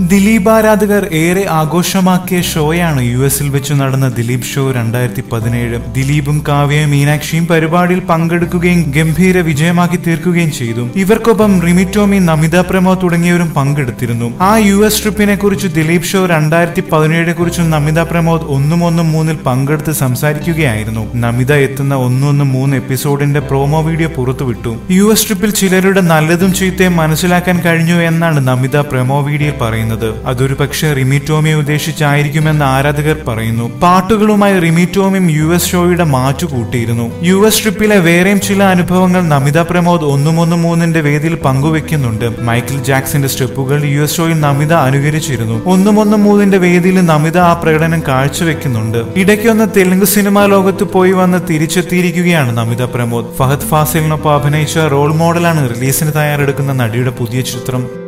ദിലീപ് ആരാധകർ ഏറെ ആഘോഷമാക്കിയ ഷോയാണ് യു എസിൽ വെച്ച് നടന്ന ദിലീപ് ഷോ രണ്ടായിരത്തി പതിനേഴ് ദിലീപും കാവ്യ മീനാക്ഷിയും പരിപാടിയിൽ പങ്കെടുക്കുകയും ഗംഭീര വിജയമാക്കി തീർക്കുകയും ചെയ്തു. ഇവർക്കൊപ്പം റിമിറ്റോമി നമിത പ്രമോ തുടങ്ങിയവരും പങ്കെടുത്തിരുന്നു. ആ യു എസ് ട്രിപ്പിനെ കുറിച്ച് ദിലീപ് ഷോ രണ്ടായിരത്തി പതിനേഴിനെ കുറിച്ചും നമിത പ്രമോദ് ഒന്നും ഒന്നും മൂന്നിൽ പങ്കെടുത്ത് സംസാരിക്കുകയായിരുന്നു. നമിത എത്തുന്ന ഒന്നൊന്നും മൂന്ന് എപ്പിസോഡിന്റെ പ്രോമോ വീഡിയോ പുറത്തുവിട്ടു. യു എസ് ട്രിപ്പിൽ ചിലരുടെ നല്ലതും ചീത്തയും മനസ്സിലാക്കാൻ കഴിഞ്ഞു എന്നാണ് നമിത പ്രമോ വീഡിയോയിൽ പറയുന്നത്. അതൊരു പക്ഷേ റിമിറ്റോമിയെ ഉദ്ദേശിച്ചായിരിക്കുമെന്ന് ആരാധകർ പറയുന്നു. പാട്ടുകളുമായി റിമിറ്റോമിയും യു എസ് ഷോയുടെ മാറ്റു കൂട്ടിയിരുന്നു. യു എസ് ട്രിപ്പിലെ വേറെയും ചില അനുഭവങ്ങൾ നമിത പ്രമോദ് ഒന്നും ഒന്നും മൂന്നിന്റെ വേദിയിൽ പങ്കുവെക്കുന്നുണ്ട്. മൈക്കിൾ ജാക്സന്റെ സ്റ്റെപ്പുകൾ യു എസ് ഷോയിൽ നമിത അനുകരിച്ചിരുന്നു. ഒന്നും ഒന്നും മൂന്നിന്റെ വേദിയിൽ നമിത ആ പ്രകടനം കാഴ്ചവെക്കുന്നുണ്ട്. ഇടയ്ക്കൊന്ന് തെലുങ്ക് സിനിമാ ലോകത്ത് പോയി വന്ന് തിരിച്ചെത്തിയിരിക്കുകയാണ് നമിത പ്രമോദ്. ഫഹദ് ഫാസിലിനൊപ്പം അഭിനയിച്ച റോൾ മോഡലാണ് റിലീസിന് തയ്യാറെടുക്കുന്ന നടിയുടെ പുതിയ ചിത്രം.